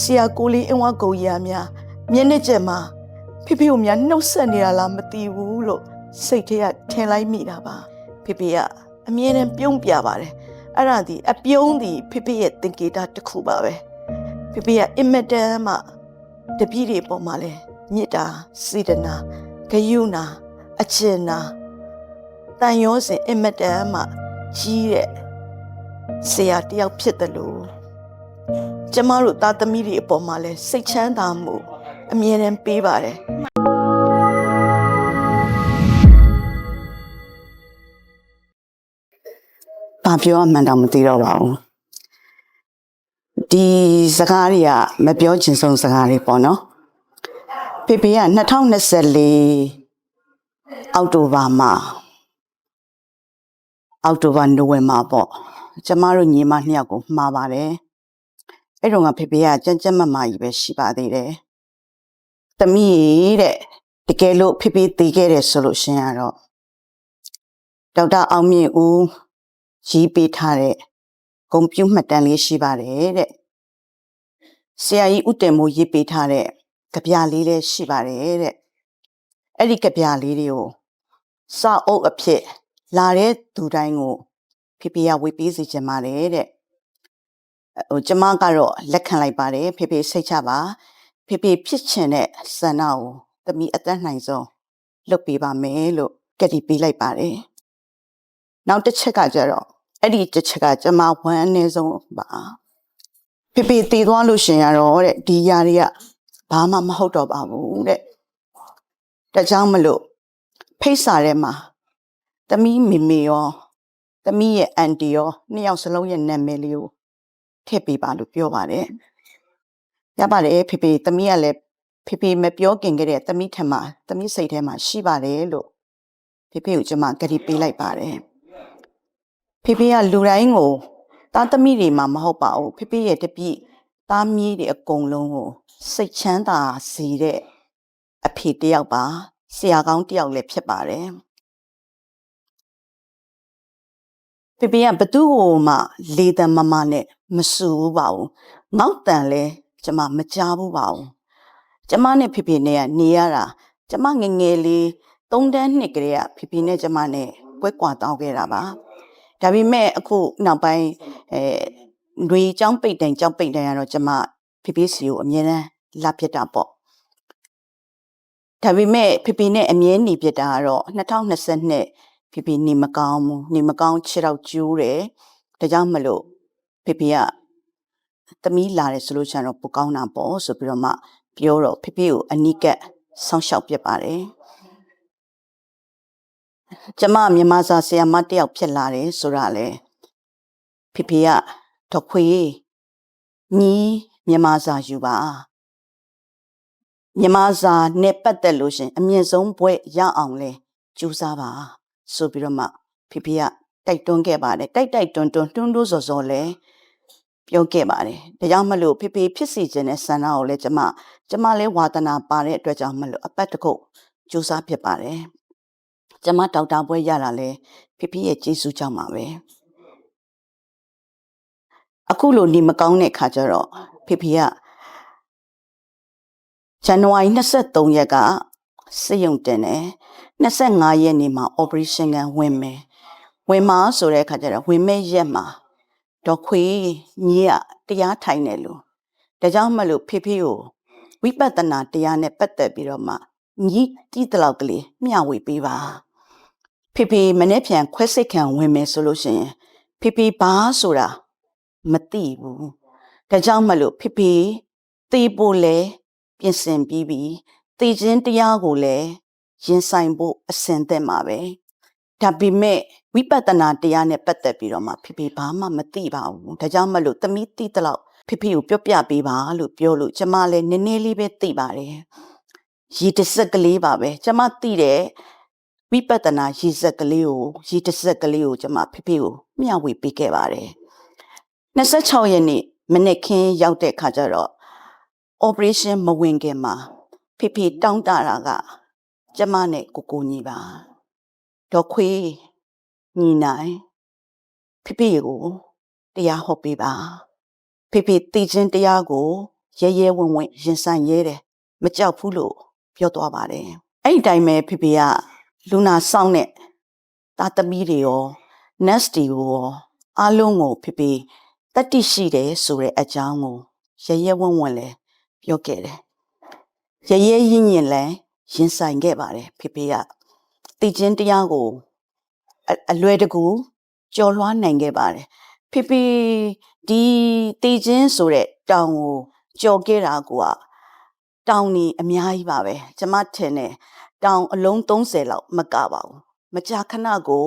ဆရာကိုလေးအင်းဝကုံရများမျက်နှာကျက်မှာဖေဖေကိုများနှုတ်ဆက်နေတာလားမသိဘူးလို့စိတ်ထဲကထင်လိုက်မိတာပါဖေဖေကအမြဲတမ်းပြုံးပြပါတယ်အဲ့ဒါဒီအပြုံးဒီဖေဖေရဲ့သင်္ကေတတစ်ခုပါပဲဖေဖေကအင်မတန်မှတပည့်တွေပေါ်မှာလဲမေတ္တာစေတနာဂယုဏအကျဉ်းနာတန်ရောစဉ်အင်မတန်မှကြီးတဲ့ဆရာတယောက်ဖြစ်တယ်လို့ ကျမတို့သားသမီးတွေအပေါ်မှာလဲစိတ်ချမ်းသာမှုအမြဲတမ်းပေးပါတယ်။ဘာပြောမှန်းတော့မသိတော့ပါဘူး။ဒီစကားတွေကမပြောချင်ဆုံးစကားတွေပေါ့နော်။ဖေဖေက2024အောက်တိုဘာမှာအောက်တိုဘာနိုဝင်ဘာပေါ့။ကျမတို့ညီမနှစ်ယောက်ကိုမှားပါတယ်။ အဲ့တော့ကဖေဖေကကြမ်းကြမ်းမမာကြီးပဲရှိပါသေးတယ်။သမီးတဲ့တကယ်လို့ဖေဖေတည်ခဲ့တယ်ဆိုလို့ရှရင်ကတော့ဒေါက်တာအောင်မြင့်ဦးရေးပေးထားတဲ့ဂုံပြူမှတ်တမ်းလေးရှိပါတယ်တဲ့ဆရာကြီးဥတင်မိုးရေးပေးထားတဲ့ကြပြလေးလည်းရှိပါတယ်တဲ့အဲ့ဒီကြပြလေးတွေကိုစာအုပ်အဖြစ်လာတဲ့သူတိုင်းကိုဖေဖေကဝေပေးစီချင်ပါတယ်တဲ့ ဟိုကျမကတော့လက်ခံလိုက်ပါတယ်ဖေဖေစိတ်ချပါဖေဖေဖြစ်ချင်တဲ့ဆန္ဒကိုတမီအသက်နိုင်ဆုံးလုပ်ပေးပါမယ်လို့ကတိပေးလိုက်ပါတယ်နောက်တစ်ချက်ကကြတော့အဲ့ဒီတစ်ချက်ကကျမဝမ်းအနည်းဆုံးပါဖေဖေတည်သွားလို့ရှင်ရတော့တဲ့ဒီຢာတွေကဘာမှမဟုတ်တော့ပါဘူးတဲ့ဒါကြောင့်မလို့ဖိတ်စာထဲမှာသမီးမေမေရောသမီးရဲ့အန်တီရောနှစ်ယောက်စလုံးရဲ့နာမည်လေးကို ထည့်ပေးပါလို့ပြောပါတယ်ရပါတယ်ဖေဖေသမီးကလည်းဖေဖေမပြောခင်ကတည်းကသမီးထံမှာသမီးစိတ်ထဲမှာရှိပါတယ်လို့ဖေဖေကိုကျမကတိပေးလိုက်ပါတယ်ဖေဖေကလူတိုင်းကိုသားသမီးတွေမှမဟုတ်ပါဘူးဖေဖေရဲ့တပည့်သားမီးတွေအကုန်လုံးကိုစိတ်ချမ်းသာစေတဲ့အဖေတစ်ယောက်ပါဆရာကောင်းတစ်ယောက်လည်းဖြစ်ပါတယ် ဖေဖေကဘသူ့ကိုမှလေတံမမနဲ့မဆူဘူးပါဘူးငေါက်တန်လဲကျမမကြားဘူးပါဘူးကျမနဲ့ဖေဖေနဲ့ကနေရတာကျမငယ်ငယ်လေးသုံးတန်းနှစ်ကလေးကဖေဖေနဲ့ကျမနဲ့ပွဲကွာတောင်းခဲ့တာပါ ဒါပေမဲ့အခုနောက်ပိုင်းအဲຫນွေចောင်းပိတ်တိုင်ចောင်းပိတ်တိုင်ကတော့ကျမဖေဖေစီကိုအမြဲတမ်းလာပြစ်တာပေါ့ဒါပေမဲ့ဖေဖေနဲ့အမြဲနေပြစ်တာကတော့2022 ဖေဖေနေမကောင်းဘူးနေမကောင်းခြေတော့ကျိုးတယ်ဒါကြောင့်မလို့ဖေဖေကသမီးလာတယ်ဆိုလို့ရှိရင်တော့ပိုကောင်းတာပေါ့ဆိုပြီးတော့မှပြောတော့ဖေဖေကိုအနိကက်ဆောင်းလျှောက်ပြစ်ပါတယ်ကျမမြန်မာစာဆရာမတစ်ယောက်ဖြစ်လာတယ်ဆိုတာလေဖေဖေကတော့ခွေညီမြန်မာစာယူပါမြန်မာစာနဲ့ပတ်သက်လို့ရှရင်အမြင့်ဆုံးဘွဲ့ရအောင်လဲကြိုးစားပါ ဆိုပြီးတော့မှဖေဖေကတိုက်တွန်းခဲ့ပါတယ်တိုက်တိုက်တွန်းတွန်းတွန်းတွန်းစော်စော်လဲပြောခဲ့ပါတယ်ဒါကြောင့်မလို့ဖေဖေဖြစ်စီခြင်းတဲ့ဆန္ဒကိုလည်းကျမကျမလဲဝါသနာပါတဲ့အတွက်ကြောင့်မလို့အပတ်တစ်ခုကြိုးစားဖြစ်ပါတယ်ကျမဒေါက်တာဘွဲရတာလဲဖိဖိရဲ့ကျေးဇူးကြောင့်ပါပဲအခုလိုနေမကောင်းတဲ့ခါကျတော့ဖိဖိကဇန်နဝါရီ23ရက်ကစစ်ရုံတင်တယ် 25ရက်နေ့မှာ operation ကဝင်မယ်ဝင်မှာဆိုတဲ့အခါကျတော့ဝင်မဲ့ရက်မှာတော့ခွေညီကတရားထိုင်တယ်လို့ဒါကြောင့်မလို့ဖိဖိကိုဝိပဿနာတရားနဲ့ပတ်သက်ပြီးတော့မှညီတီးတလောက်ကလေးမျှဝေပေးပါဖေဖေမနေ့ပြန်ခွဲစိတ်ခံဝင်မယ်ဆိုလို့ရှိရင်ဖေဖေဘာဆိုတာမသိဘူးဒါကြောင့်မလို့ဖေဖေသေဖို့လဲပြင်ဆင်ပြီးပြီသေခြင်းတရားကိုလည်း ရင်ဆိုင်ဖို့အစဉ်သက်မှာပဲဒါပေမဲ့ဝိပဿနာတရားနဲ့ပတ်သက်ပြီးတော့မှဖေဖေဘာမှမသိပါဘူးဒါကြောင့်မလို့သမီးသိတလောက်ဖေဖေကိုပြောပြပေးပါလို့ပြောလို့ကျမလည်းနည်းနည်းလေးပဲသိပါတယ်ရေတစ်စက်ကလေးပါပဲကျမသိတယ်ဝိပဿနာရည်စက်ကလေးကိုရည်တစ်စက်ကလေးကိုကျွန်မဖေဖေကိုမျှဝေပေးခဲ့ပါတယ်26ရက်နေ့မနေ့ခင်းရောက်တဲ့ခါကျတော့ operation မဝင်ခင်မှာဖေဖေတောင်းတတာက ကျမနဲ့ကိုကိုညီပါဒေါ်ခွေညီနိုင်ဖေဖေကိုတရားဟောပေးပါဖေဖေတည်ခြင်းတရားကိုရဲရဲဝံ့ဝံ့ရင်ဆိုင်ရဲတယ်မကြောက်ဘူးလို့ပြောသွားပါတယ်အဲ့ဒီတိုင်းပဲဖေဖေကလူနာဆောင်တဲ့သားသမီးတွေရော nest တွေကိုရောအားလုံးကိုဖေဖေတတ်တိရှိတယ်ဆိုတဲ့အကြောင်းကိုရဲရဲဝံ့ဝံ့လဲပြောခဲ့တယ်ရဲရဲရင်ရင်လဲ ရင်ဆိုင်ခဲ့ပါတယ်ဖေဖေကတည်ခြင်းတရားကိုအအလွယ်တကူကြော်လွှားနိုင်ခဲ့ပါတယ်ဖေဖေဒီတည်ခြင်းဆိုတဲ့တောင်ကိုကြော်ခဲ့တာကတောင်นี่အများကြီးပါပဲကျမထင်တယ်တောင်အလုံး30လောက်မကပါဘူးမကြာခဏကို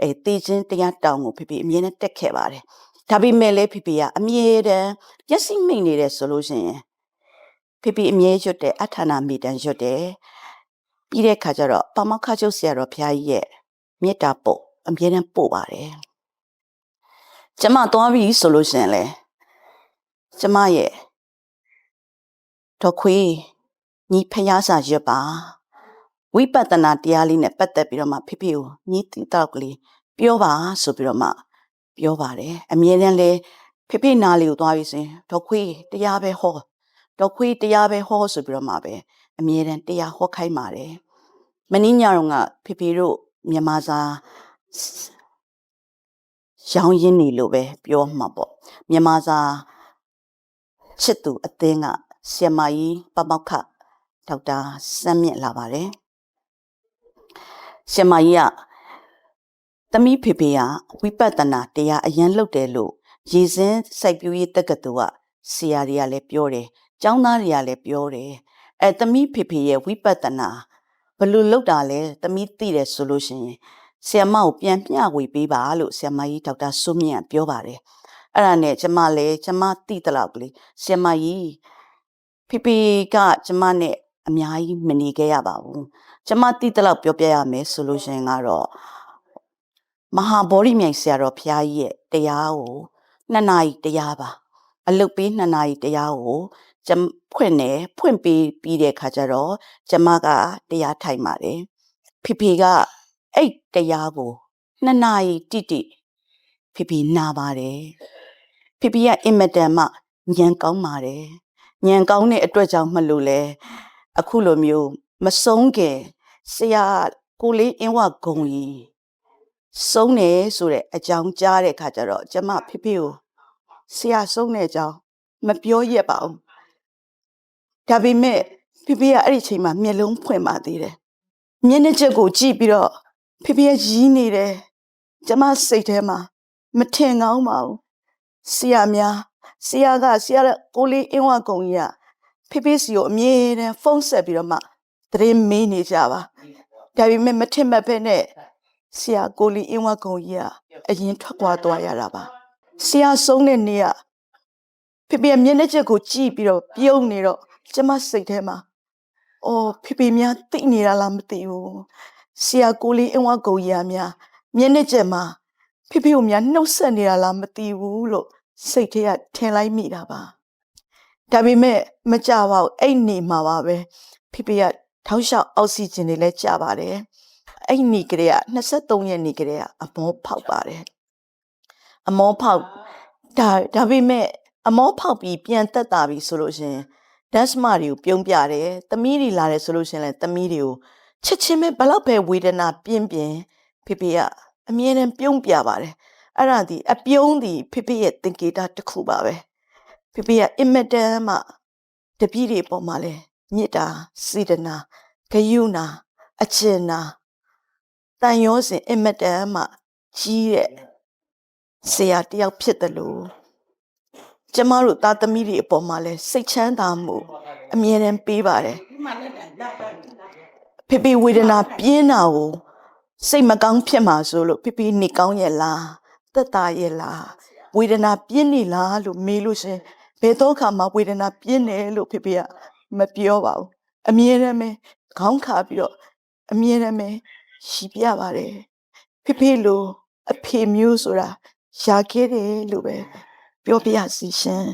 အဲတည်ခြင်းတရားတောင်ကိုဖေဖေအမြဲတမ်းတက်ခဲ့ပါတယ်ဒါပေမဲ့လည်းဖေဖေကအမြဲတမ်းမျက်စိမိတ်နေတယ်ဆိုလို့ရှိရင်ဖေဖေအမြဲရွတ်တယ်အထာနာမိတန်ရွတ်တယ် ပြီးတဲ့ခါကျတော့ပမောက္ခချုပ်ဆရာတော်ဘုရားကြီးရဲ့မေတ္တာပို့အမြဲတမ်းပို့ပါတယ်ကျမသွားပြီဆိုလို့ရှိရင်လေကျမရဲ့တော့ခွေးညီဖျားစာရွတ်ပါဝိပဿနာတရားလေးနဲ့ပတ်သက်ပြီးတော့မှဖေဖေကိုညီတီတောက်ကလေးပြောပါဆိုပြီးတော့မှပြောပါတယ်အမြဲတမ်းလဲဖေဖေနားလေးကိုသွားပြီးဆိုရင်တော့ခွေးတရားပဲဟောတော့ခွေးတရားပဲဟောဆိုပြီးတော့မှပဲ အမြဲတမ်းတရားဟောခိုင်းပါတယ်မင်းညတော့ကဖေဖေတို့မြန်မာစာရောင်းရင်းနေလို့ပဲပြောမှာပေါ့မြန်မာစာချစ်သူအသင်းကဆီယမကြီးပပောက်ခဒေါက်တာစမ်းမြင့်လာပါတယ်ဆီယမကြီးကသမီးဖေဖေကဝိပဿနာတရားအရန်လုပ်တယ်လို့ရည်စင်းစိုက်ပျိုးရေးတက္ကသိုလ်ကဆရာတွေကလည်းပြောတယ်။ကျောင်းသားတွေကလည်းပြောတယ်။ အဲသမီးဖေဖေရဲ့ဝိပဿနာဘယ်လို့လုပ်တာလဲသမီးသိတယ်ဆိုလို့ရှိရင်ဆီယမကိုပြန်မျှဝေပေးပါလို့ဆီယမကြီးဒေါက်တာစိုးမြင့်ကပြောပါတယ်။အဲ့ဒါနဲ့ကျမလည်းကျမသိတဲ့လောက်ကလေးဆီယမကြီးဖေဖေကကျမနဲ့အများကြီးမနေခဲ့ရပါဘူး။ကျမသိတဲ့လောက်ပြောပြရမယ်ဆိုလို့ရှိရင်ကတော့မဟာဗောဓိမြိုင်ဆရာတော်ဘုရားကြီးရဲ့တရားကိုနှစ်နာရီတရားပါ အလုတ်ပေးနှစ်နာရီတရားကို ကျမဖွင့်တယ်ဖွင့်ပေးပြီးတဲ့ခါကျတော့ကျမကတရားထိုင်ပါတယ်ဖေဖေကအဲ့တရားကိုနှစ်နာရီတိတိဖေဖေနာပါတယ်ဖေဖေကအင်မတန်မှညံကောင်းပါတယ်ညံကောင်းတဲ့အတွက်ကြောင့်မလို့လဲအခုလိုမျိုးမဆုံးခင်ဆရာကိုလေးအင်းဝဂုံကြီးဆုံးတယ်ဆိုတဲ့အကြောင်းကြားတဲ့ခါကျတော့ကျမဖေဖေကိုဆရာဆုံးတဲ့အကြောင်းမပြောရက်ပါဘူး ဒါပေမဲ့ဖေဖေကအဲ့ဒီအချိန်မှာမျက်လုံးဖွင့်ပါသေးတယ်မျက်နှာချက်ကိုကြည့်ပြီးတော့ဖေဖေကရီးနေတယ်ကျမစိတ်ထဲမှာမထင်ကောင်းပါဘူးဆရာများဆရာကဆရာကိုလေးအင်းဝကုံကြီးကဖေဖေစီကိုအမြဲတမ်းဖုန်းဆက်ပြီးတော့မှသတင်းမေးနေကြပါဒါပေမဲ့မထင်မဲ့ဖက်နဲ့ဆရာကိုလေးအင်းဝကုံကြီးကအရင်ထွက်ခွာသွားရတာပါဆရာဆုံးတဲ့နေ့ကဖေဖေမျက်နှာချက်ကိုကြည့်ပြီးတော့ပြုံးနေတော့ ကျမစိတ်ထဲမှာအော်ဖေဖေများသိနေတာလားမသိဘူးဆရာကိုလေးအင်းဝကုံကြီးကများမျက်နှာချက်မှာဖေဖေကိုများနှုတ်ဆက်နေတာလားမသိဘူးလို့စိတ်ထဲကထင်လိုက်မိတာပါဒါပေမဲ့မကြပါဘူးအဲ့နေမှာပါပဲဖေဖေကထောက်လျှောက်အောက်ဆီဂျင်တွေလည်းကျပါတယ်အဲ့နေကလေးက23ရက်နေကလေးကအမောဖောက်ပါတယ်အမောဖောက်ဒါဒါပေမဲ့အမောဖောက်ပြီးပြန်တက်တာပြီဆိုလို့ရှရင် ဒက်စမတွေကိုပြုံးပြတယ်သမီးတွေလာတယ်ဆိုလို့ရှရင်လည်းသမီးတွေကိုချက်ချင်းပဲဘလောက်ပဲဝေဒနာပြင်းပြင်းဖေဖေကအမြဲတမ်းပြုံးပြပါတယ်အဲ့ဒါဒီအပြုံးဒီဖေဖေရဲ့သင်္ကေတတစ်ခုပါပဲဖေဖေကအင်မတန်မှတပည့်တွေပေါ်မှာလဲမေတ္တာစေတနာဂယုဏအကျဉ်နာတန်ရောစဉ်အင်မတန်မှကြီးတဲ့ဆရာတယောက်ဖြစ်တယ်လို့ ကျမတို့သားသမီးတွေအပေါ်မှာလဲစိတ်ချမ်းသာမှုအမြဲတမ်းပေးပါတယ်ဖေဖေဝေဒနာပြင်းတာကိုစိတ်မကောင်းဖြစ်မှာဆိုလို့ဖေဖေနေကောင်းရဲ့လားသက်သာရဲ့လားဝေဒနာပြင်းနေလားလို့မေးလို့ရှင်ဘယ်တော့ခါမှဝေဒနာပြင်းတယ်လို့ဖေဖေကမပြောပါဘူးအမြဲတမ်းပဲခေါင်းခါပြီးတော့အမြဲတမ်းပဲရှိပြပါတယ်ဖေဖေလိုအဖေမျိုးဆိုတာရှာခဲ့တယ်လို့ပဲ ပြောပြရစီရှင်